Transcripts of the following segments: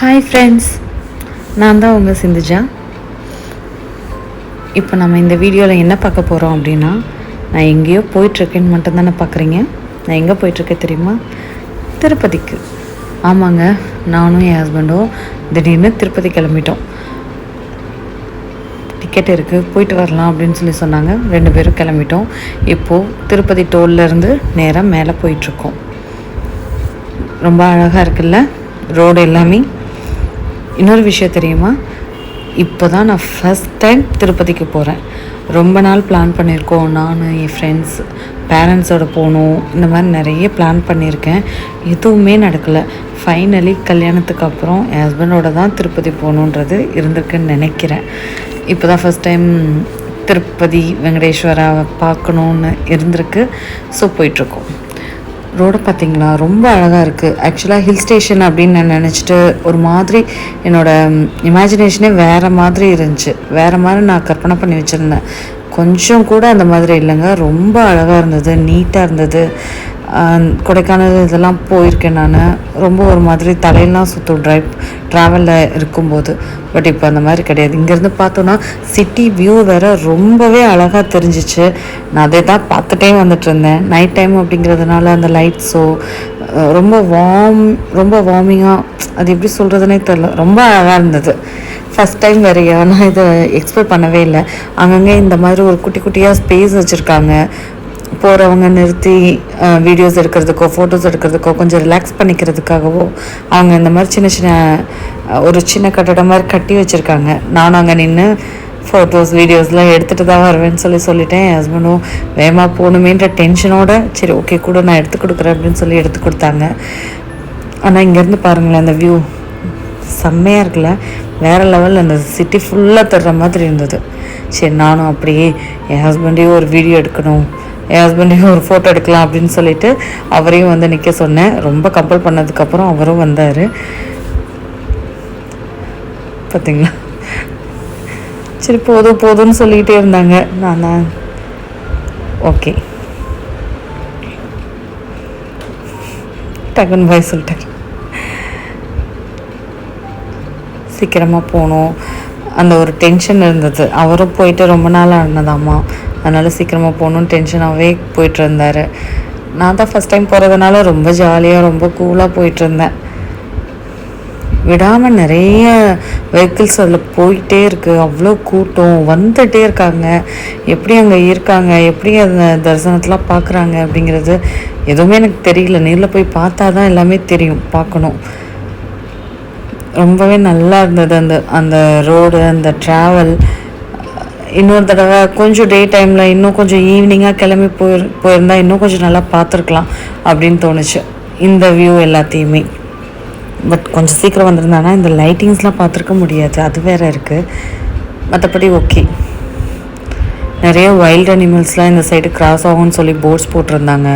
Hi friends நான் தான் உங்கள் சிந்துஜா. இப்போ நம்ம இந்த வீடியோவில் என்ன பார்க்க போகிறோம் அப்படின்னா நான் எங்கேயோ போயிட்டுருக்கேன்னு மட்டும்தானே பார்க்குறீங்க. நான் எங்கே போயிட்டுருக்கேன் தெரியுமா? திருப்பதிக்கு. ஆமாங்க நானும் என் ஹஸ்பண்டும் திடீர்னு திருப்பதி கிளம்பிட்டோம். டிக்கெட் இருக்குது போயிட்டு வரலாம் அப்படின்னு சொல்லி சொன்னாங்க. ரெண்டு பேரும் கிளம்பிட்டோம். இப்போது திருப்பதி டோல்லேருந்து நேராக மேலே போயிட்டுருக்கோம். ரொம்ப அழகாக இருக்குல்ல? ரோடு எல்லாமே. இன்னொரு விஷயம் தெரியுமா? இப்போ தான் நான் ஃபஸ்ட் டைம் திருப்பதிக்கு போகிறேன் ரொம்ப நாள் பிளான் பண்ணியிருக்கோம். நான் என் ஃப்ரெண்ட்ஸ் பேரண்ட்ஸோட போகணும். இந்த மாதிரி நிறைய பிளான் பண்ணியிருக்கேன். எதுவுமே நடக்கலை. ஃபைனலி கல்யாணத்துக்கு அப்புறம் என் ஹஸ்பண்டோட தான் திருப்பதி போகணுன்றது இருந்திருக்குன்னு நினைக்கிறேன். இப்போ தான் ஃபஸ்ட் டைம் திருப்பதி வெங்கடேஸ்வரா பார்க்கணுன்னு இருந்திருக்கு. ஸோ போயிட்டுருக்கோம். ரோடு பார்த்தீங்களா ரொம்ப அழகாக இருக்குது ஆக்சுவலாக ஹில் ஸ்டேஷன் அப்படின்னு நான் நினச்சிட்டு ஒரு மாதிரி என்னோடய இமேஜினேஷனே வேறு மாதிரி இருந்துச்சு. வேறு மாதிரி நான் கற்பனை பண்ணி வச்சுருந்தேன். கொஞ்சம் கூட அந்த மாதிரி இல்லைங்க. ரொம்ப அழகாக இருந்தது நீட்டாக இருந்தது. கொடைக்கானல் இதெல்லாம் போயிருக்கேன் நான். ரொம்ப ஒரு மாதிரி தலையெல்லாம் சுற்றும் ட்ரைவ் ட்ராவலில் இருக்கும்போது. பட் இப்போ அந்த மாதிரி கிடையாது. இங்கேருந்து பார்த்தோன்னா சிட்டி வியூ வேறு ரொம்பவே அழகாக தெரிஞ்சிச்சு. நான் அதை தான் பார்த்துட்டே வந்துட்டு இருந்தேன். நைட் டைம் அப்படிங்கிறதுனால அந்த லைட்ஸோ ரொம்ப வார்ம் ரொம்ப வார்மிங்காக அது எப்படி சொல்கிறதுனே தெரில ரொம்ப அழகாக இருந்தது. ஃபஸ்ட் டைம் வேறையா நான் இதை எக்ஸ்பெக்ட் பண்ணவே இல்லை. அங்கங்கே இந்த மாதிரி ஒரு குட்டி குட்டியாக ஸ்பேஸ் வச்சுருக்காங்க. போகிறவங்க நிறுத்தி வீடியோஸ் எடுக்கிறதுக்கோ ஃபோட்டோஸ் எடுக்கிறதுக்கோ கொஞ்சம் ரிலாக்ஸ் பண்ணிக்கிறதுக்காகவோ அவங்க இந்த மாதிரி சின்ன சின்ன ஒரு சின்ன கட்டடம் மாதிரி கட்டி வச்சுருக்காங்க. நானும் அங்கே நின்று ஃபோட்டோஸ் வீடியோஸ்லாம் எடுத்துகிட்டு தான் வருவேன்னு சொல்லி சொல்லிட்டேன். என் ஹஸ்பண்டும் வேகமாக போகணுமேன்ற டென்ஷனோட சரி ஓகே கூட நான் எடுத்து கொடுக்குறேன் அப்படின்னு சொல்லி எடுத்து கொடுத்தாங்க. ஆனால் இங்கேருந்து பாருங்களேன் அந்த வியூ செம்மையாக இருக்குல்ல? வேறு லெவலில் அந்த சிட்டி ஃபுல்லாக தர்ற மாதிரி இருந்தது. சரி நானும் அப்படியே என் ஹஸ்பண்டையும் ஒரு வீடியோ எடுக்கணும். என் ஹஸ்பண்டையும் ஒரு ஃபோட்டோ எடுக்கலாம் அப்படின்னு சொல்லிட்டு அவரையும் வந்து நிற்க சொன்னேன். ரொம்ப கம்பல் பண்ணதுக்கப்புறம் அவரும் வந்தார். பார்த்திங்களா சரி போதும் போதும்னு சொல்லிக்கிட்டே இருந்தாங்க. நான் தான் ஓகே டக்குன்னு பாய் சொல்லிட்டார். சீக்கிரமாக போகணும். அந்த ஒரு டென்ஷன் இருந்தது. அவரும் போயிட்டு ரொம்ப நாள் ஆனதாம்மா அதனால் சீக்கிரமாக போகணுன்னு டென்ஷனாகவே போயிட்டு இருந்தார். நான் தான் ஃபஸ்ட் டைம் போகிறதுனால ரொம்ப ஜாலியாக ரொம்ப கூலாக போயிட்டுருந்தேன் விடாமல் நிறைய வெஹிக்கிள்ஸ் அதில் போயிட்டே இருக்குது அவ்வளோ கூட்டம் வந்துகிட்டே இருக்காங்க. எப்படி அங்கே இருக்காங்க? எப்படி அந்த தரிசனத்தெலாம் பார்க்குறாங்க அப்படிங்கிறது எதுவுமே எனக்கு தெரியல. நேரில் போய் பார்த்தா தான் எல்லாமே தெரியும் பார்க்கணும். ரொம்பவே நல்லா இருந்தது அந்த அந்த ரோடு அந்த ட்ராவல் இன்னொரு தடவை கொஞ்சம் டே டைமில் இன்னும் கொஞ்சம் ஈவினிங்காக கிளம்பி போயிரு போயிருந்தா இன்னும் கொஞ்சம் நல்லா பார்த்துருக்கலாம் அப்படின்னு தோணுச்சு. இந்த வியூ எல்லாத்தையுமே. பட் கொஞ்சம் சீக்கிரம் வந்திருந்தானா இந்த லைட்டிங்ஸ்லாம் பார்த்துருக்க முடியாது. அது வேற இருக்குது மற்றபடி ஓகே நிறைய வைல்ட் அனிமல்ஸ்லாம் இந்த சைடு கிராஸ் ஆகும்னு சொல்லி போர்ட்ஸ் போட்டிருந்தாங்க.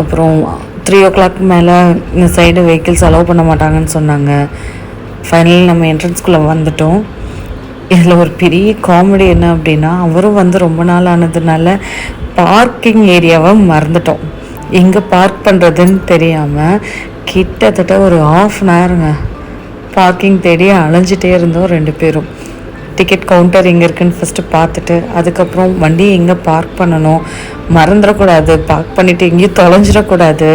அப்புறம் த்ரீ ஓ கிளாக் மேலே இந்த சைடு வெஹிக்கிள்ஸ் அலோவ் பண்ண மாட்டாங்கன்னு சொன்னாங்க. ஃபைனலி நம்ம என்ட்ரன்ஸ்குள்ளே வந்துட்டோம். இதில் ஒரு பெரிய காமெடி என்ன அப்படின்னா அவரும் வந்து ரொம்ப நாள் ஆனதுனால பார்க்கிங் ஏரியாவை மறந்துட்டோம். எங்கே பார்க் பண்ணுறதுன்னு தெரியாமல் கிட்டத்தட்ட ஒரு ஆஃப் அன் ஹவருங்க பார்க்கிங் தேடி அலைஞ்சிட்டே இருந்தோம் ரெண்டு பேரும். டிக்கெட் கவுண்டர் எங்கே இருக்குன்னு ஃபஸ்ட்டு பார்த்துட்டு அதுக்கப்புறம் வண்டியை எங்கே பார்க் பண்ணணும்? மறந்துடக்கூடாது. பார்க் பண்ணிவிட்டு எங்கேயும் தொலைஞ்சிடக்கூடாது.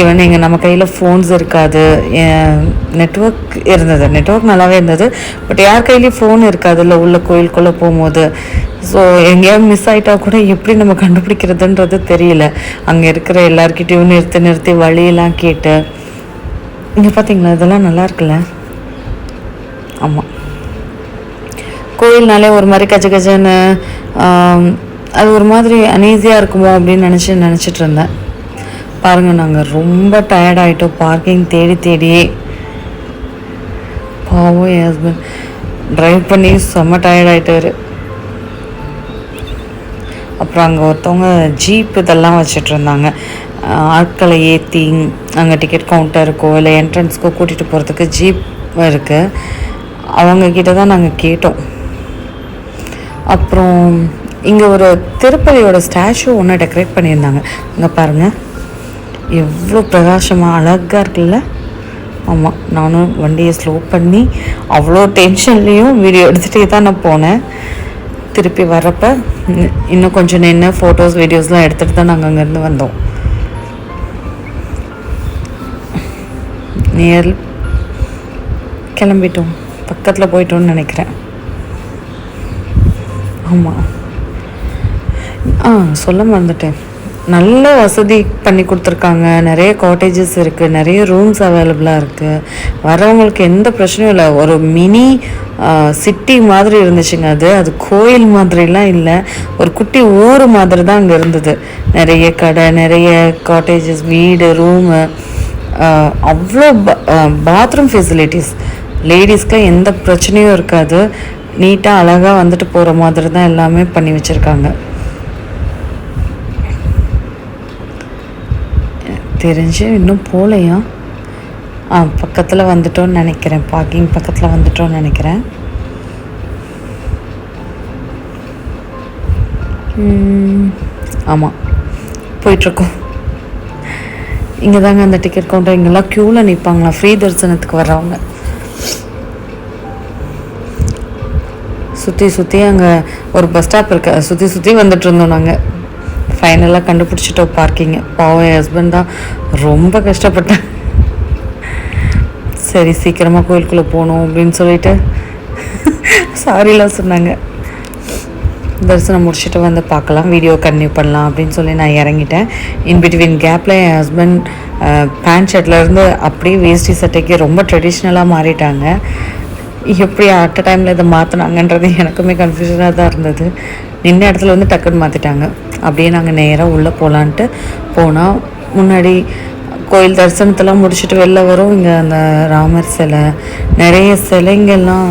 ஈவன் எங்கள் நம்ம கையில் ஃபோன்ஸ் இருக்காது. நெட்ஒர்க் இருந்தது. நெட்ஒர்க் நல்லாவே இருந்தது. பட் யார் கையிலையும் ஃபோன் இருக்காதுல்ல உள்ள கோயிலுக்குள்ளே போகும்போது. ஸோ எங்கேயாவது மிஸ் ஆகிட்டா கூட எப்படி நம்ம கண்டுபிடிக்கிறதுன்றது தெரியல. அங்கே இருக்கிற எல்லார்கிட்டயும் நிறுத்தி நிறுத்தி வழியெல்லாம் கேட்டு. இங்கே பார்த்தீங்களா இதெல்லாம் நல்லா இருக்குல்ல? ஆமாம் கோயில்னாலே ஒரு மாதிரி கஜ கஜன்னு அது ஒரு மாதிரி அனீஸியாக இருக்குமோ அப்படின்னு நினச்சி நினச்சிட்டு இருந்தேன். பாருங்கள் நாங்கள் ரொம்ப டயர்டாகிட்டோம் பார்க்கிங் தேடி தேடியே. பாவம் என் ஹஸ்பண்ட் ட்ரைவ் பண்ணி செம்ம டயர்ட் அப்புறம் அங்கே ஒருத்தவங்க ஜீப் இதெல்லாம் வச்சுட்டு இருந்தாங்க. ஆட்களை ஏற்றி அங்கே டிக்கெட் கவுண்டருக்கோ இல்லை என்ட்ரன்ஸ்க்கோ கூட்டிகிட்டு போகிறதுக்கு ஜீப் இருக்குது அவங்க கிட்ட தான் நாங்கள் கேட்டோம். அப்புறம் இங்கே ஒரு திருப்பதியோட ஸ்டாச்சு ஒன்று டெக்கரேட் பண்ணியிருந்தாங்க. இங்கே பாருங்கள் எவ்வளோ பிரகாசமாக அழகாக இருக்குல்ல? ஆமாம் நானும் வண்டியை ஸ்லோ பண்ணி அவ்வளோ டென்ஷன்லேயும் வீடியோ எடுத்துகிட்டே தான் நான் போனேன். திருப்பி வர்றப்போ இன்னும் இன்னும் கொஞ்சம் நின்று ஃபோட்டோஸ் வீடியோஸ்லாம் எடுத்துகிட்டு தான் நாங்கள் அங்கேருந்து வந்தோம். நியர் கிளம்பிட்டோம். பக்கத்தில் போயிட்டோம்னு நினைக்கிறேன். ஆமாம் ஆ சொல்ல மறந்துட்டேன். நல்ல வசதி பண்ணி கொடுத்துருக்காங்க. நிறைய காட்டேஜஸ் இருக்குது நிறைய ரூம்ஸ் அவைலபிளாக இருக்குது வரவங்களுக்கு எந்த பிரச்சனையும் இல்லை. ஒரு மினி சிட்டி மாதிரி இருந்துச்சுங்க அது. அது கோயில் மாதிரிலாம் இல்லை. ஒரு குட்டி ஊர் மாதிரி தான் அங்கே இருந்தது. நிறைய கடை நிறைய காட்டேஜஸ் வீடு ரூமு அவ்வளோ பாத்ரூம் ஃபெசிலிட்டிஸ் லேடிஸ்க்கு எந்த பிரச்சனையும் இருக்காது. நீட்டாக அழகாக வந்துட்டு போகிற மாதிரி தான் எல்லாமே பண்ணி வச்சுருக்காங்க. தெரிஞ்சு இன்னும் போகலையா ஆ பக்கத்தில் வந்துட்டோன்னு நினைக்கிறேன். பார்க்கிங் பக்கத்தில் வந்துட்டோன்னு நினைக்கிறேன். ஆமாம் போயிட்டுருக்கோம். இங்கே தாங்க அந்த டிக்கெட் கவுண்டர் இங்கெல்லாம் க்யூவில் நிற்பாங்களா ஃப்ரீ தரிசனத்துக்கு வர்றவங்க. சுற்றி சுற்றி அங்கே ஒரு பஸ் ஸ்டாப் இருக்க. சுற்றி சுற்றி வந்துட்டு இருந்தோம் நாங்கள் ஃபைனலாக கண்டுபிடிச்சிட்டோம் பார்க்கிங்க பாவம் என் ஹஸ்பண்ட் தான் ரொம்ப கஷ்டப்பட்டேன் சரி சீக்கிரமாக கோயிலுக்குள்ளே போகணும் அப்படின்னு சொல்லிட்டு சாரிலாம் சொன்னாங்க. தரிசனம் முடிச்சுட்டு வந்து பார்க்கலாம் வீடியோ கன்டினியூ பண்ணலாம் அப்படின்னு சொல்லி நான் இறங்கிட்டேன். இன் பிட்வீன் கேப்பில் என் ஹஸ்பண்ட் பேண்ட் ஷர்ட்லேருந்து அப்படியே வேஷ்டி சட்டைக்கு ரொம்ப ட்ரெடிஷ்னலாக மாறிட்டாங்க. எப்படி அட் அ டைமில் இதை மாற்றினாங்கன்றது எனக்குமே கன்ஃபியூஷனாக தான் இருந்தது. நின்ன இடத்துல வந்து டக்குன்னு மாற்றிட்டாங்க அப்படியே நாங்கள் நேராக உள்ளே போகலான்ட்டு போனால் முன்னாடி கோயில் தரிசனத்தெல்லாம் முடிச்சுட்டு வெளில வரும். இங்கே அந்த ராமர் சிலை நிறைய சிலைங்கெல்லாம்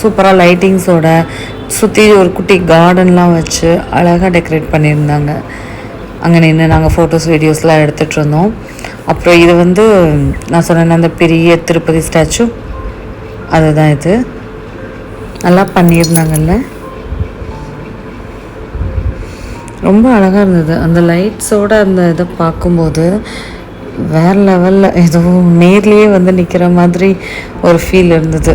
சூப்பராக லைட்டிங்ஸோட சுற்றி ஒரு குட்டி கார்டன்லாம் வச்சு அழகாக டெக்கரேட் பண்ணியிருந்தாங்க. அங்கே நின்று நாங்கள் ஃபோட்டோஸ் வீடியோஸ்லாம் எடுத்துகிட்டு இருந்தோம். அப்புறம் இது வந்து நான் சொன்னேன் அந்த பெரிய திருப்பதி ஸ்டாச்சு அதுதான் இது. நல்லா பண்ணியிருந்தாங்கல்ல. ரொம்ப அழகாக இருந்தது. அந்த லைட்ஸோட அந்த இதை பார்க்கும்போது வேறு லெவலில் எதுவும் நேர்லேயே வந்து நிற்கிற மாதிரி ஒரு ஃபீல் இருந்தது.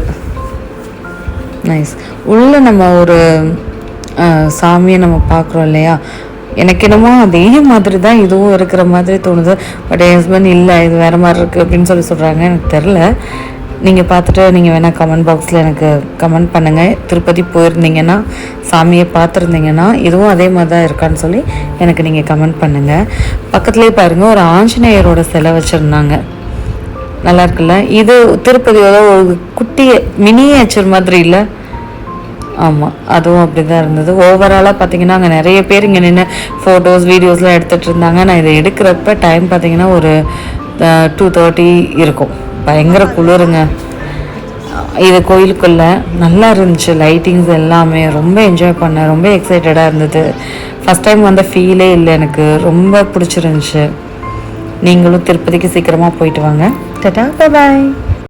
நைஸ் உள்ள நம்ம ஒரு சாமியை நம்ம பார்க்குறோம் இல்லையா? எனக்கு என்னமோ அதே மாதிரி தான் இதுவும் இருக்கிற மாதிரி தோணுது. பட் என் ஹஸ்பண்ட் இல்லை இது வேறு மாதிரி இருக்குது அப்படின்னு சொல்லி சொல்கிறாங்க எனக்கு தெரில நீங்கள் பார்த்துட்டு நீங்கள் வேணால் கமெண்ட் பாக்ஸில் எனக்கு கமெண்ட் பண்ணுங்கள் திருப்பதி போயிருந்தீங்கன்னா சாமியை பார்த்துருந்தீங்கன்னா இதுவும் அதே மாதிரி தான் இருக்கான்னு சொல்லி எனக்கு நீங்கள் கமெண்ட் பண்ணுங்கள் பக்கத்துலேயே பாருங்கள் ஒரு ஆஞ்சநேயரோட சிலை வச்சுருந்தாங்க. நல்லா இருக்குல்ல? இது திருப்பதியோட ஒரு குட்டி மினியேச்சர் மாதிரி இல்லை? ஆமாம் அதுவும் அப்படி தான் இருந்தது. ஓவராலாக பார்த்தீங்கன்னா அங்கே நிறைய பேர் இங்கே நின்று ஃபோட்டோஸ் வீடியோஸ்லாம் எடுத்துகிட்டு இருந்தாங்க. நான் இதை எடுக்கிறப்ப டைம் பார்த்தீங்கன்னா ஒரு டூ தேர்ட்டி இருக்கும். பயங்கர குளிருங்க. இது கோயிலுக்குள்ள நல்லா இருந்துச்சு. லைட்டிங்ஸ் எல்லாமே ரொம்ப என்ஜாய் பண்ணேன். ரொம்ப எக்ஸைட்டடாக இருந்தது. ஃபஸ்ட் டைம் வந்த ஃபீலே இல்லை எனக்கு. ரொம்ப பிடிச்சிருந்துச்சு. நீங்களும் திருப்பதிக்கு சீக்கிரமாக போயிட்டு வாங்க. டட்டா பாய்